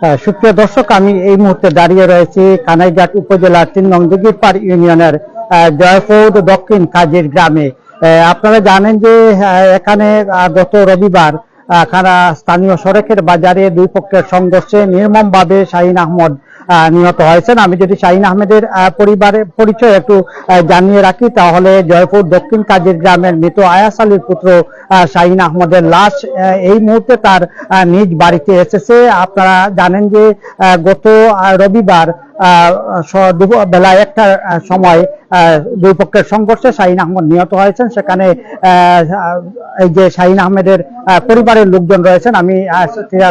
হ্যাঁ, সুপ্রিয় দর্শক আমি এই মুহূর্তে দাঁড়িয়ে রয়েছি কানাইঘাট উপজেলার তিন নং পাড় ইউনিয়নের জয়পুর দক্ষিণ কাজের গ্রামে। আপনারা জানেন যে এখানে গত রবিবার খানা স্থানীয় সড়কের বাজারে দুই পক্ষের সংঘর্ষে নির্মমভাবে শাহিন আহমদ আহ, নিহত হয়েছেন। আমি যদি শাহিন আহমেদের আহ, পরিবারের পরিচয় একটু জানিয়ে রাখি তাহলে জয়পুর দক্ষিণ কাজের গ্রামের মৃত আয়াস আলীর পুত্র শাহিন আহমদের লাশ এই মুহূর্তে তার নিজ বাড়িতে এসেছে। আপনারা জানেন যে গত রবিবার বেলা একটার সময় দুই পক্ষের সংঘর্ষে শাহিন আহমদ নিহত হয়েছেন। সেখানে এই যে শাহিন আহমেদের পরিবারের লোকজন রয়েছেন। আমি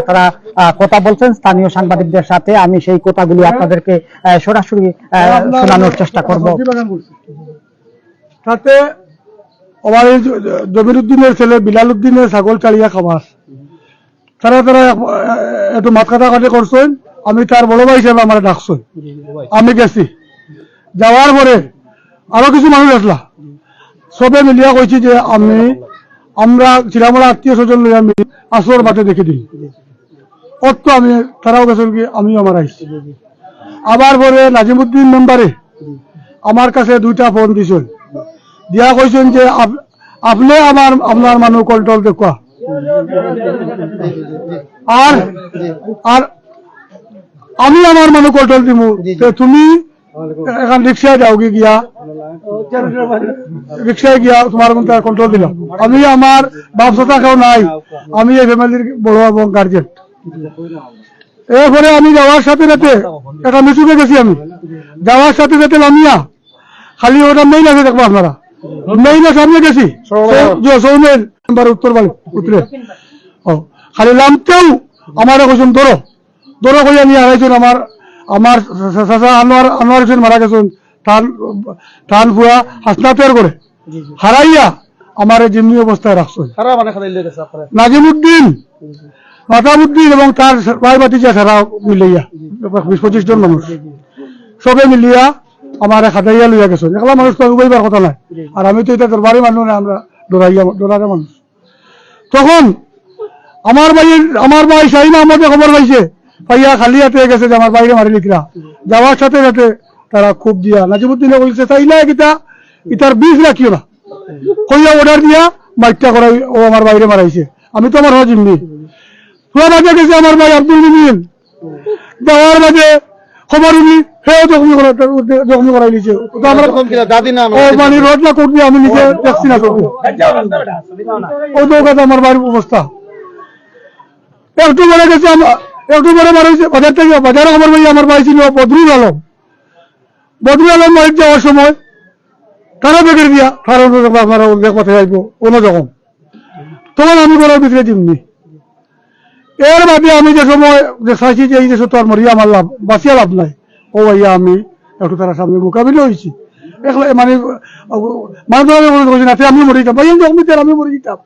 তারা- কথা বলছেন। স্থানীয় সাংবাদিকদের সাথে আমি সেই কথাগুলি আপনাদেরকে সরাসরি শোনানোর চেষ্টা করব। তাতে আমার এই জমির উদ্দিনের ছেলে বিলাল উদ্দিনের ছাগল চালিয়া খামার। তারা তারা একটু মাত কাটাকাটি করছেন। আমি তার বড় ভাই হিসেবে আমার ডাকছেন আমি গেছি। যাওয়ার পরে আরও কিছু মানুষ আসলা। সবে মিলিয়া কইছি যে আমি আমরা চিরামরা আত্মীয় স্বজন লইয়া আমি আসর বাটে দেখে দিই। অত আমি তারাও গেছেন কি আমিও আমার আইছি। আবার পরে নাজিমুদ্দিন মেম্বারে আমার কাছে দুইটা ফোন দিছেন। দিয়া কইছেন যে আপ- আপনি আমার আপনার মানুষ কন্ট্রোল দেখুয়া। আর আর আমি আমার মানুষ কন্ট্রোল দিব তো তুমি এখন রিক্সায় যাও কি গিয়া। রিক্সায় গিয়া তোমার মধ্যে কন্ট্রোল দিলাম আমি আমার ব্যবসাটা কেউ নাই। আমি এই ফ্যামিলির বড় এবং গার্জেন এরপরে আমি যাওয়ার সাথে সাথে একটা মিশুকে গেছি আমি। যাওয়ার সাথে সাথে নামিয়া খালি ওটা মেইল আছে দেখব আপনারা। মেইলের সামনে। গেছি সৌমের উত্তর বাড়ি উত্তরে। ও খালি নামতেও আমার কৈছেন ধরো। ধরো কইয়া নিয়ে আড়াইছেন আমার আমার চাচা আনোয়ার আনোয়ার হোসেন মারা গেছেন টান টান ফুয়া হাসনাতের করে হারাইয়া আমার এই জিম্মি অবস্থায় রাখছেন নাজিমুদ্দিন মাতাবুদ্দিন এবং তার ভাই ভাতিজা ছাড়া মিলাইয়া বিশ পঁচিশ জন মানুষ সবে মিলিয়া আমার খাটাইয়া লইয়া গেছেন। একলা মানুষ তো উবাইবার কথা নাই। আর আমি তো এটা দরবারি মানুষ না আমরা ডরাইয়া ডরারে মানুষ তখন আমার ভাই আমার ভাই শাহিন আহমদে খবর পাইছে। পাইয়া খালি হাতে গেছে যে আমার বাইরে মারি লিখরা যাওয়ার সাথে সাথে তারা খুব দিয়া। নাজিমুদ্দিনে বলছে চাইলে কিতা ইতার বীজ রাখিও না। কইয়া অর্ডার দিয়া মাইকটা করাই ও আমার বাইরে মারাইছে। আমি তো আমার হজিমনি পুরা বাজে গেছে আমার ভাই আব্দুল মিমিন। যাওয়ার বাজে খবর উনি সেও জখমি করা জখমি করাই নিছে তো আমরা দাদি না ও মানে রোড না। করবি আমি নিজে দেখছি না চোখে ও দৌকাতে আমার বাড়ির অবস্থা। একটু পরে গেছে আমার একটু পরে মারাইছে বাজার থেকে বাজারে খবর পাই আমার ভাই ছিল বদরুল আলম। বদরুল আলম বাড়ির যাওয়ার সময় তারা বেগের দিয়া তারা আপনারা উল্লেখ পথে যাইব কোনো রকম। তখন আমি ঘরের ভিতরে দিমনি এর বাদে আমি যে সময় যে চাইছি যে এই দেশে তো আর মরিয়া আমার লাভ বাঁচিয়া লাভ নাই। ও ভাইয়া, আমি একটু তারা সামনে মোকাবিলা হয়েছি। মানে মানুষ আমি মরে যেতাম। আমি আমি মরে যেতাম।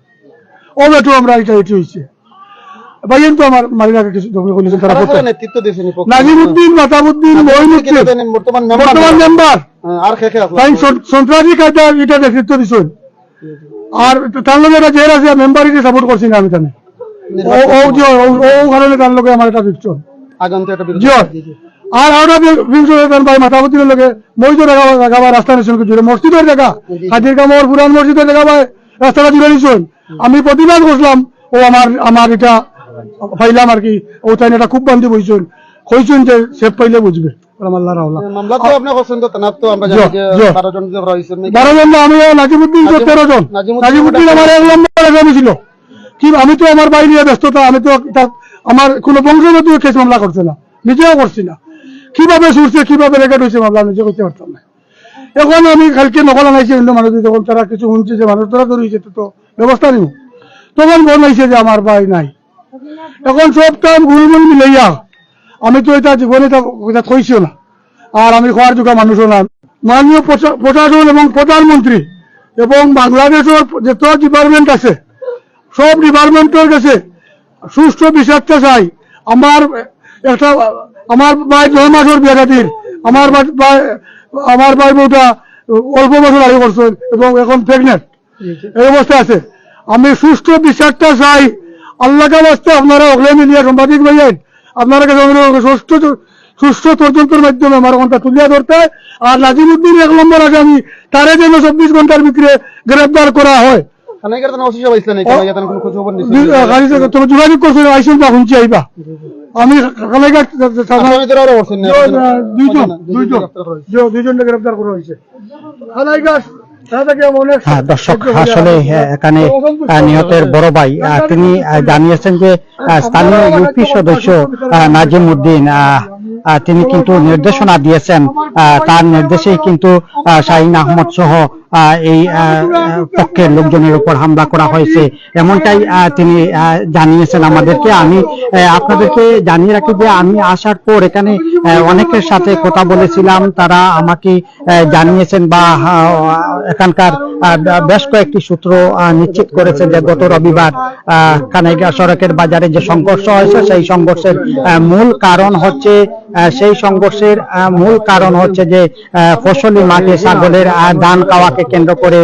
ও বেটু, আমরা এটা এটি হয়েছে। ভাইয়েন তো আমার মারিনাকে কিছু যখন বলেছেন তারা নেতৃত্ব দিয়েছেন এই নাজিমুদ্দিন মাতাবুদ্দিন মহিনুদ্দিন। বর্তমান বর্তমান বর্তমান মেম্বার হ্যাঁ, আর কে কে? তাই সন্ত্রাসী কাজটা এটা নেতৃত্ব দিছেন আর তার লগে জের আছে মেম্বার হিসেবে সাপোর্ট করছি না আমি তানে ও ও যে ও- কারণে তার লগে আমার বিরোধ। জি আর ভাই মাতাবুদ্দিনের লগে মসজিদের জায়গা জায়গা বা রাস্তা জুড়ে মসজিদের জায়গা। হাজির কামর পুরান মসজিদের জায়গা বা রাস্তাটা জুড়ে আমি প্রতিবাদ করলাম ও আমার আমার এটা পাইলাম আর কি। ও তাই এটা খুব বান্ধি বইছেন। কইছেন যে সে পাইলে বুঝবে। আমি তো আমার বাইরে ব্যস্ততা আমি তো আমার কোনো বংশগত কেস মামলা করছে না। নিজেও করছি না। কীভাবে সুরছে কীভাবে রেকর্ড হয়েছে মামলা নিজে করতে পারতাম না। এখন আমি কালকে নকল আনাইছি অন্য মানুষ তখন তারা কিছু শুনছে যে মানুষ তারা ধরেছে তো ব্যবস্থা নিব। তখন ফোন যে আমার ভাই নাই। এখন সব কাম গুলমুল মিলাইয়া আমি তো এটা জীবনে এটা না। আর আমি খোয়ার যোগা মানুষও না। মাননীয় প্রশাসন এবং প্রধানমন্ত্রী এবং বাংলাদেশের যত ডিপার্টমেন্ট আছে, সব ডিপার্টমেন্টের কাছে সুষ্ঠু বিচারটা চাই। আমার একটা আমার ভাই নয় মাসের বিয়াদির আমার ভাই- আমার ভাই বউটা অল্প বছর আগে করছেন এবং এখন প্রেগনেন্ট এই অবস্থা আছে। আমি সুষ্ঠু বিচারটা চাই। আল্লাহকে বাস্তে আপনারা ওগলে মিলিয়ে সাংবাদিক ভাইয়েন আপনারা কাছে অনুরোধ সুষ্ঠু সুষ্ঠু তদন্তের মাধ্যমে আমার ঘণ্টা তুলিয়া ধরতে। আর নাজিমুদ্দিন এক নম্বর আসামি তারে যেন চব্বিশ ঘণ্টার ভিতরে গ্রেফতার করা হয়। যোগাযোগ করছ আইসুন বা শুনছি আইবা আমি কালাইঘাট থানা আসামিদের আরও করছেন না দুইজন দুইজন। দুইজনকে গ্রেফতার করা হয়েছে। অনেক হ্যাঁ দর্শক আসলে হ্যাঁ, এখানে নিহতের বড় ভাই তিনি জানিয়েছেন যে স্থানীয় ইউপি সদস্য নাজিম উদ্দিন তিনি কিন্তু নির্দেশনা দিয়েছেন। আহ, তার নির্দেশেই কিন্তু শাহিন আহমদ সহ এই পক্ষের লোকজনের উপর হামলা করা হয়েছে। এমনটাই তিনি জানিয়েছেন আমাদেরকে। আমি আপনাদেরকে জানিয়ে রাখি যে আমি আসার পর এখানে অনেকের সাথে কথা বলেছিলাম। তারা আমাকে জানিয়েছেন বা এখানকার বেশ কয়েকটি সূত্র নিশ্চিত করেছে যে গত রবিবার কানাইগা সড়কের বাজারে যে সংঘর্ষ হয়েছে, সেই সংঘর্ষের মূল কারণ হচ্ছে সেই সংঘর্ষের মূল কারণ হচ্ছে যে ফসলি মাঠে ছাগলের ধান খাওয়াকে কেন্দ্র করে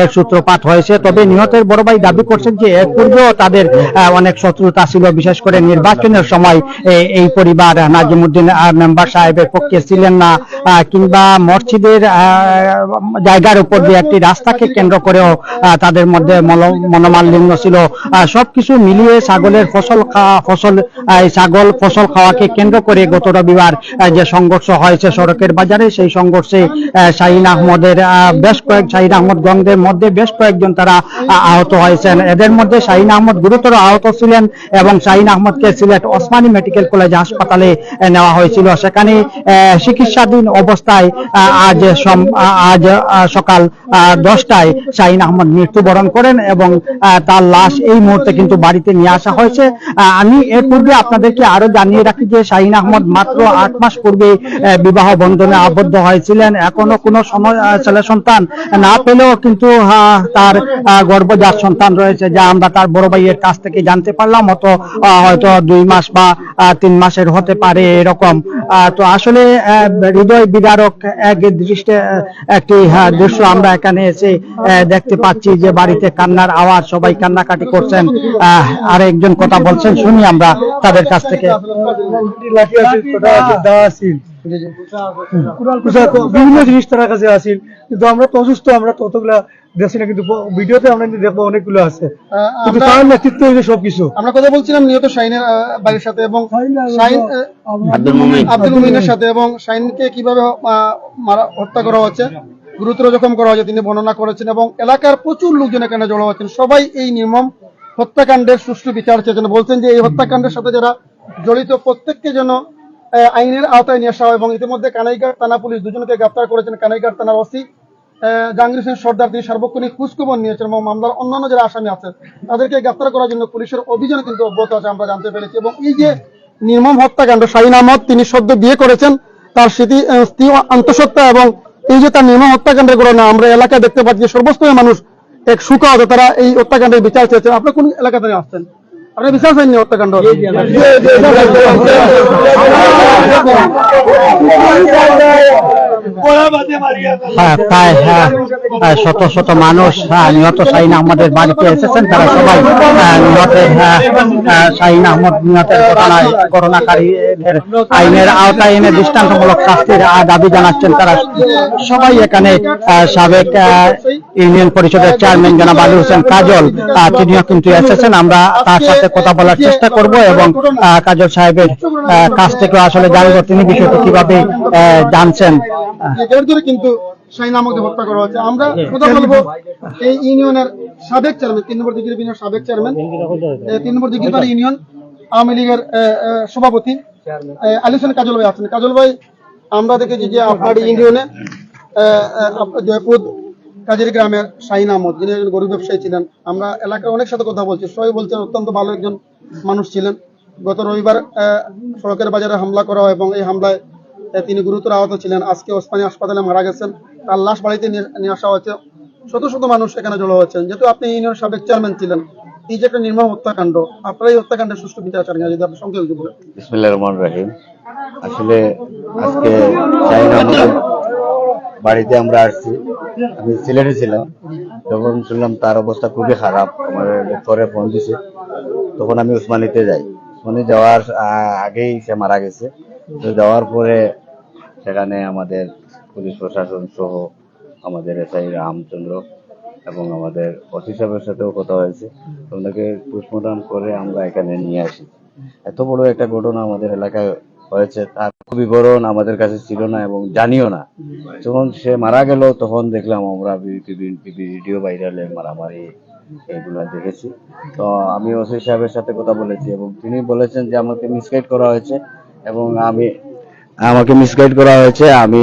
এর সূত্রপাত হয়েছে। তবে নিহতের বড় ভাই দাবি করছেন যে এর পূর্বেও তাদের অনেক শত্রুতা ছিল। বিশেষ করে নির্বাচনের সময় এই পরিবার নাজিমুদ্দিন মেম্বার সাহেবের পক্ষে ছিলেন না কিংবা মসজিদের জায়গার উপর দিয়ে একটি রাস্তাকে কেন্দ্র করেও তাদের মধ্যে ছিল। সবকিছু মিলিয়ে ছাগলের ফসল খাওয়া ফসল ছাগল ফসল খাওয়াকে কেন্দ্র করে গত রবিবার যে সংঘর্ষ হয়েছে সড়কের বাজারে সেই সংঘর্ষে শাহিন আহমদের আহ, বেশ কয়েক শাহিন আহমদ গঙ্গের মধ্যে বেশ কয়েকজন তারা আহত হয়েছেন। এদের মধ্যে শাহিন আহমদ গুরুতর আহত ছিলেন এবং শাহিন আহমদকে সিলেট ওসমানী মেডিকেল কলেজ হাসপাতালে নেওয়া হয়েছিল। সেখানে চিকিৎসাধীন অবস্থায় আজ আজ সকাল দশটায় শাহিন আহমদ মৃত্যুবরণ করেন এবং তার লাশ এই মুহূর্তে কিন্তু বাড়িতে নিয়ে আসা হয়েছে। আমি এর পূর্বে আপনাদেরকে আরও জানিয়ে রাখি যে শাহিন আহমদ মাত্র আট মাস পূর্বে বিবাহ বন্ধনে আবদ্ধ হয়েছিলেন। এখনও কোনো সময় ছেলে সন্তান না পেলেও কিন্তু তার আহ, গর্ভজাত সন্তান রয়েছে যা আমরা তার বড় ভাইয়ের কাছ থেকে জানতে পারলাম আহ, হয়তো দুই মাস বা তিন মাসের হতে পারে এরকম। তো আসলে হৃদয় বিদারক এক দৃষ্টে একটি দৃশ্য আমরা এখানে এসে দেখতে পাচ্ছি যে বাড়িতে কান্নার আওয়াজ সবাই কান্নাকাটি করছেন। আর একজন কথা বলছেন শুনি আমরা তাদের কাছ থেকে। বিভিন্ন জিনিস তার কাছে আসিল। কিন্তু আমরা তো অসুস্থ আমরা তো অতগুলা দেখছি না কিন্তু ভিডিওতে আমরা দেখব অনেকগুলো আছে। কিন্তু তার নেতৃত্ব হয়েছে সবকিছু। আমরা কথা বলছিলাম নিহত শাহিনের বাড়ির সাথে এবং আব্দুল মুমিনের সাথে এবং শাহিনকে কীভাবে মারা হত্যা করা হচ্ছে গুরুতর জখম করা হয়েছে তিনি বর্ণনা করেছেন এবং এলাকার প্রচুর লোকজন এখানে জড়ো হচ্ছেন সবাই এই নির্মম হত্যাকাণ্ডের সুষ্ঠু বিচার চেয়েছেন। বলছেন যে এই হত্যাকাণ্ডের সাথে যারা জড়িত প্রত্যেককে যেন আইনের আওতায় নিয়ে আসা হয় এবং ইতিমধ্যে কানাইঘাট থানা পুলিশ দুজনকে গ্রেপ্তার করেছেন। কানাইঘাট থানার ওসি জাহাঙ্গীর হোসেন সর্দার, তিনি সার্বক্ষণিক খোঁজখবর নিয়েছেন এবং মামলার অন্যান্য যারা আসামি আছেন, তাদেরকে গ্রেপ্তার করার জন্য পুলিশের অভিযান কিন্তু অব্যাহত আছে, আমরা জানতে পেরেছি। এবং এই যে নির্মম হত্যাকাণ্ড, শাহিন আহমদ, তিনি সদ্য বিয়ে করেছেন, তার স্মৃতি স্ত্রী আন্তঃসত্ত্বা এবং এই যে তার নির্মম হত্যাকাণ্ডের ঘটনা, আমরা এলাকায় দেখতে পাচ্ছি সর্বস্তরের মানুষ এক সুখ আছে, তারা এই হত্যাকাণ্ডের বিচার চেয়েছেন। আপনি কোন এলাকা থেকে আসছেন? আপনি বিচার চাইনি হত্যাকাণ্ড হ্যাঁ, প্রায় হ্যাঁ, শত শত মানুষ হ্যাঁ, নিহত শাহিন আহমদের বাড়িতে এসেছেন। তারা সবাই নিহতের হ্যাঁ, শাহিন আহমদ নিহতের ঘটনায় করোনাকারীদের আইনের আওতায় এনে দৃষ্টান্তমূলক শাস্তির দাবি জানাচ্ছেন তারা। সবাই এখানে সাবেক ইউনিয়ন পরিষদের চেয়ারম্যান জনাব আলী হোসেন কাজল তিনিও কিন্তু এসেছেন। আমরা তার সাথে কথা বলার চেষ্টা করব এবং কাজল সাহেবের কাছ থেকে আসলে জানব তিনি বিষয়টি কীভাবে জানছেন। এর ধরে কিন্তু শাহিন আহমদকে হত্যা করা হচ্ছে আমরা কথা বলব এই ইউনিয়নের সাবেক চেয়ারম্যান তিন নম্বর দিঘির ইউনিয়নের সাবেক চেয়ারম্যান তিন নম্বর দিঘিপাড়া ইউনিয়ন আওয়ামী লীগের সভাপতি। আলী হোসেন কাজল ভাই আছেন। কাজল ভাই আমরা দেখেছি যে আপনার ইউনিয়নে জয়পুর কাজের গ্রামের শাহিন আহমদ যিনি একজন গরিব ব্যবসায়ী ছিলেন। আমরা এলাকার অনেক সাথে কথা বলছি। সবাই বলছেন অত্যন্ত ভালো একজন মানুষ ছিলেন। গত রবিবার সড়কের বাজারে হামলা করা হয় এবং এই হামলায় তিনি গুরুতর আহত ছিলেন। আজকে ওসমানী হাসপাতালে মারা গেছেন। তার লাশ বাড়িতে নিয়ে আসা হয়েছে। শত শত মানুষ এখানে জড়ো হচ্ছেন যেহেতু আপনি ইউনিয়ন সাবেক চেয়ারম্যান ছিলেন, এই যে একটা নির্মম হত্যাকাণ্ড এই হত্যাকাণ্ডের সুষ্ঠু বিচার চান যদি আপনি বিসমিল্লাহ রহমান রাহিম। আসলে আজকে বাড়িতে আমরা আসছি। আমি সিলেটে ছিলাম। যখন শুনলাম তার অবস্থা খুবই খারাপ। আমার পরে ফোন দিছে। তখন আমি উসমানিতে যাই। উনি যাওয়ার আগেই সে মারা গেছে। তো যাওয়ার পরে সেখানে আমাদের পুলিশ প্রশাসন সহ আমাদের এসআই রামচন্দ্র এবং আমাদের ওসি সাহেবের সাথেও কথা হয়েছে। ওনাকে পোস্টমর্টম করে আমরা এখানে নিয়ে আসি। এত বড় একটা ঘটনা আমাদের এলাকায় হয়েছে, তার বিবরণ আমাদের কাছে ছিল না এবং জানিও না। যখন সে মারা গেল, তখন দেখলাম আমরা ভিডিও ভাইরালে মারামারি এইগুলো দেখেছি। তো আমি ওসি সাহেবের সাথে কথা বলেছি এবং তিনি বলেছেন যে আমাকে মিসগাইড করা হয়েছে। এবং আমি আমাকে মিসগাইড করা হয়েছে। আমি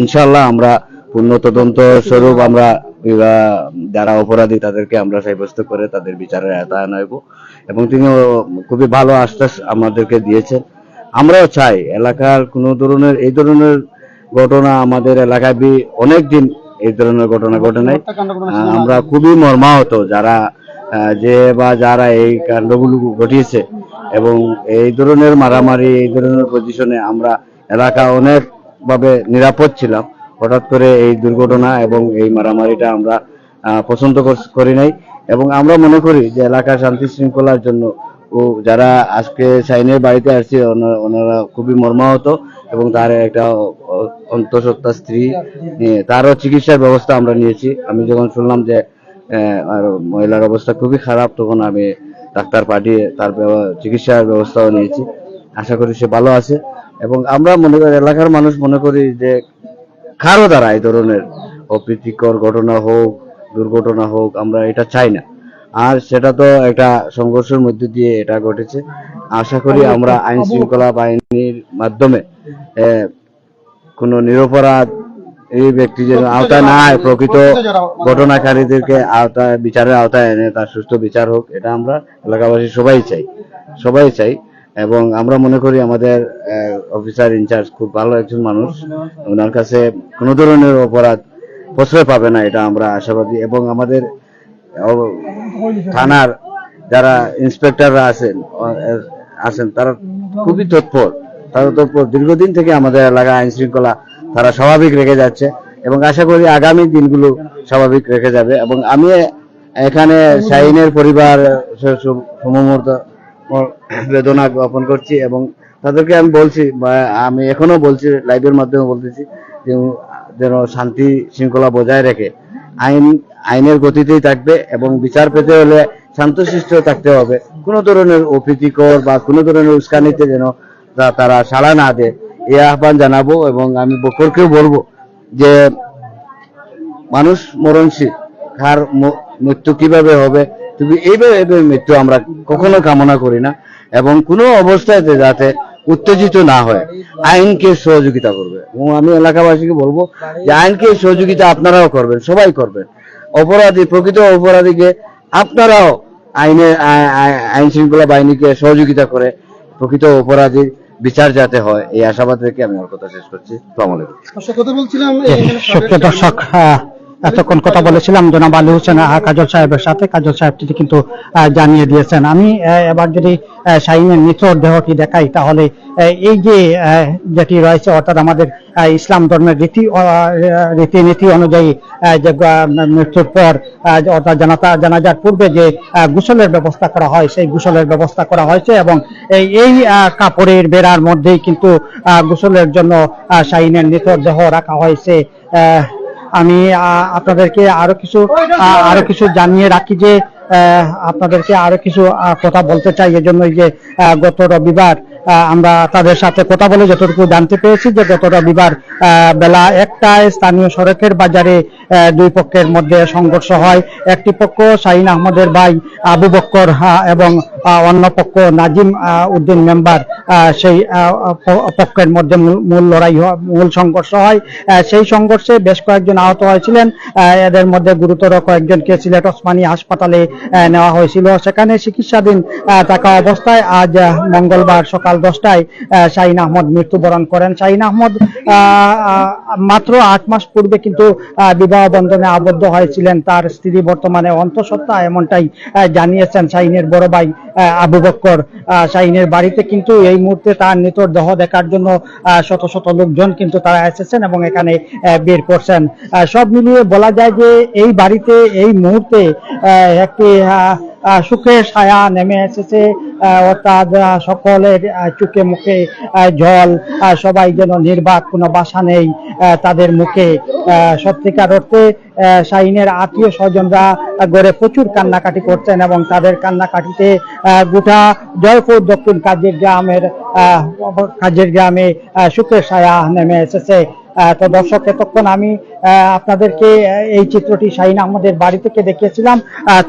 ইনশাল্লাহ আমরা পূর্ণ তদন্ত স্বরূপ আমরা যারা অপরাধী তাদেরকে আমরা সাব্যস্ত করে তাদের বিচারের আয়তায় আনব এবং তিনি খুবই ভালো আশ্বাস আমাদেরকে দিয়েছেন। আমরাও চাই এলাকার কোনো ধরনের, এই ধরনের ঘটনা আমাদের এলাকায় অনেক দিন এই ধরনের ঘটনা ঘটে নাই। আমরা খুবই মর্মাহত যারা যে বা যারা এই কাণ্ডগুলো ঘটিয়েছে। এবং এই ধরনের মারামারি, এই ধরনের পজিশনে আমরা এলাকা অনেক ভাবে নিরাপদ ছিলাম। হঠাৎ করে এই দুর্ঘটনা এবং এই মারামারিটা আমরা পছন্দ কর- নাই। এবং আমরা মনে করি যে এলাকার শান্তি শৃঙ্খলার জন্য ও যারা আজকে সাইনের বাড়িতে আসছে, ওনা- ওনারা খুবই মর্মাহত এবং তার একটা অন্তঃসত্ত্বা স্ত্রী তারও চিকিৎসার ব্যবস্থা আমরা নিয়েছি। আমি যখন শুনলাম যে আর মহিলার অবস্থা খুবই খারাপ, তখন আমি ডাক্তার পাঠিয়ে তার চিকিৎসার ব্যবস্থাও নিয়েছি। আশা করি সে ভালো আছে। এবং আমরা মনে করি, এলাকার মানুষ মনে করি যে কারও দ্বারা এই ধরনের অপ্রীতিকর ঘটনা হোক, দুর্ঘটনা হোক, আমরা এটা চাই না। আর সেটা তো একটা সংঘর্ষের মধ্যে দিয়ে এটা ঘটেছে। আশা করি আমরা আইন শৃঙ্খলা বাহিনীর মাধ্যমে কোনো নিরপরাধ এই ব্যক্তি যেন আওতায় না প্রকৃত ঘটনাকারীদেরকে আওতায় বিচারের আওতায় এনে তার সুস্থ বিচার হোক এটা আমরা এলাকাবাসী সবাই চাই সবাই চাই। এবং আমরা মনে করি আমাদের অফিসার ইনচার্জ খুব ভালো একজন মানুষ। ওনার কাছে কোনো ধরনের অপরাধ প্রশ্রয় পাবে না এটা আমরা আশাবাদী। এবং আমাদের থানার যারা ইন্সপেক্টররা আছেন আছেন তারা খুবই তৎপর। তারা তৎপর। দীর্ঘদিন থেকে আমাদের এলাকায় আইন শৃঙ্খলা তারা স্বাভাবিক রেখে যাচ্ছে এবং আশা করি আগামী দিনগুলো স্বাভাবিক রেখে যাবে এবং আমি এখানে শাহিনের পরিবার সমমূর্ত বেদনা জ্ঞাপন করছি এবং তাদেরকে আমি বলছি আমি এখনও বলছি লাইভের মাধ্যমে বলতেছি যে যেন শান্তি শৃঙ্খলা বজায় রেখে আইন, আইনের গতিতেই থাকবে এবং বিচার পেতে হলে শান্তশিষ্ট থাকতে হবে। কোনো ধরনের অপ্রীতিকর বা কোনো ধরনের উস্কানিতে যেন তারা সাড়া না দেয়। এই আহ্বান জানাব এবং আমি বকরকেও বলব যে মানুষ মরণশীল, কার মৃত্যু কীভাবে হবে, তুমি এইভাবে এইভাবে মৃত্যু আমরা কখনো কামনা করি না এবং কোনো অবস্থায় যাতে উত্তেজিত না হয়, আইনকে সহযোগিতা করবে। এবং আমি এলাকাবাসীকে বলব যে আইনকে সহযোগিতা আপনারাও করবেন, সবাই করবেন। অপরাধী, প্রকৃত অপরাধীকে আপনারাও আইনে আই- আই- আইন শৃঙ্খলা বাহিনীকে সহযোগিতা করে প্রকৃত অপরাধীর বিচার যাতে হয় এই আশাবাদ রেখে আমি আমার কথা শেষ করছি। সালামালাইকুম দর্শক, কথা বলছিলাম এতক্ষণ কথা বলেছিলাম জনাব আলী হোসেন কাজল সাহেবের সাথে। কাজল সাহেব তিনি কিন্তু জানিয়ে দিয়েছেন। আমি এবার যদি শাহিনের নিথর দেহটি দেখাই, তাহলে এই যে যেটি রয়েছে, অর্থাৎ আমাদের ইসলাম ধর্মের রীতি রীতিনীতি অনুযায়ী যে মৃত্যুর পর অর্থাৎ জানাতা জানাজার পূর্বে যে গুসলের ব্যবস্থা করা হয়, সেই গোসলের ব্যবস্থা করা হয়েছে এবং এই কাপড়ের বেড়ার মধ্যেই কিন্তু গোসলের জন্য শাহিনের নিথর দেহ রাখা হয়েছে আমি আপনাদেরকে আরও কিছু আরও কিছু জানিয়ে রাখি যে আপনাদেরকে আরও কিছু কথা বলতে চাই। এজন্যই যে গত রবিবার আমরা তাদের সাথে কথা বলে যতটুকু জানতে পেরেছি যে গত রবিবার বেলা একটায় স্থানীয় সড়কের বাজারে দুই পক্ষের মধ্যে সংঘর্ষ হয়। একটি পক্ষ শাহিন আহমদের ভাই আবু বক্কর এবং অন্য পক্ষ নাজিম উদ্দিন মেম্বার সেই পক্ষের মধ্যে মূল- লড়াই মূল সংঘর্ষ হয়। সেই সংঘর্ষে বেশ কয়েকজন আহত হয়েছিলেন। এদের মধ্যে গুরুতর কয়েকজনকে সিলেট ওসমানী হাসপাতালে নেওয়া হয়েছিল। সেখানে চিকিৎসাধীন থাকা অবস্থায় আজ মঙ্গলবার সকাল দশটায় শাহিন আহমদ মৃত্যুবরণ করেন। শাহিন আহমদ আহ, আহ, মাত্র আট মাস পূর্বে কিন্তু বিবাহ বন্ধনে আবদ্ধ হয়েছিলেন। তার স্ত্রী বর্তমানে অন্তঃসত্ত্বা এমনটাই জানিয়েছেন শাহিনের বড় ভাই আবু বক্কর শাহিনের বাড়িতে কিন্তু এই মুহূর্তে তার নিতর দেহ দেখার জন্য শত শত লোকজন কিন্তু তারা এসেছেন এবং এখানে বের করছেন। সব মিলিয়ে বলা যায় যে এই বাড়িতে, এই মুহূর্তে একটি সুখের ছায়া নেমে এসেছে অর্থাৎ সকলের চোখে মুখে জল সবাই যেন নির্বাক, কোনো বাসা নেই তাদের মুখে। সত্যিকার অর্থে শাহিনের আত্মীয় স্বজনরা গড়ে প্রচুর কান্নাকাটি করছেন এবং তাদের কান্নাকাটিতে গোটা জয়পুর দক্ষিণ কাজের গ্রামের কাজের গ্রামে সুখের ছায়া নেমে এসেছে। তো দর্শক, এতক্ষণ আমি আপনাদেরকে এই চিত্রটি শাহিন আহমদের বাড়ি থেকে দেখিয়েছিলাম।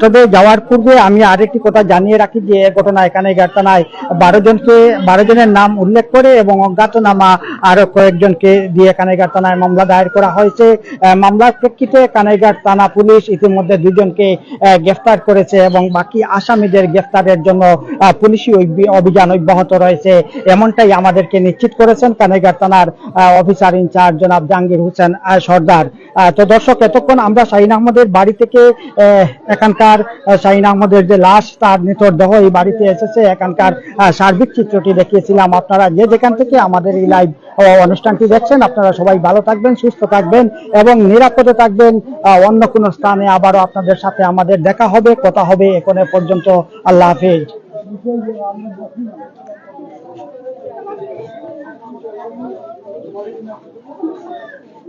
তবে যাওয়ার পূর্বে আমি আরেকটি কথা জানিয়ে রাখি যে ঘটনা এখানে গার্তানায় বারো জনকে, বারো জনের নাম উল্লেখ করে এবং অজ্ঞাতনামা আরও কয়েকজনকে দিয়ে কানাইঘাট মামলা দায়ের করা হয়েছে। মামলার প্রেক্ষিতে কানাইঘাট থানা পুলিশ ইতিমধ্যে দুজনকে গ্রেফতার করেছে এবং বাকি আসামিদের গ্রেফতারের জন্য পুলিশি অভি- অভিযান অব্যাহত রয়েছে। এমনটাই আমাদেরকে নিশ্চিত করেছেন কানাইঘাট থানার অফিসার ইনচার্জ জনাব জাহাঙ্গীর হোসেন সর্দার। তো দর্শক, এতক্ষণ আমরা শাহিন আহমদের বাড়ি থেকে এখানকার শাহিন আহমদের যে লাশ, তার নিথর দেহ এই বাড়িতে এসেছে। এখানকার সার্বিক চিত্রটি দেখিয়েছিলাম। আপনারা যে যেখান থেকে আমাদের এই লাইভ অনুষ্ঠানটি দেখছেন, আপনারা সবাই ভালো থাকবেন, সুস্থ থাকবেন এবং নিরাপদে থাকবেন। অন্য কোনো স্থানে আবারও আপনাদের সাথে আমাদের দেখা হবে, কথা হবে। এখন পর্যন্ত আল্লাহ হাফেজ। রবিবারকে শাহিন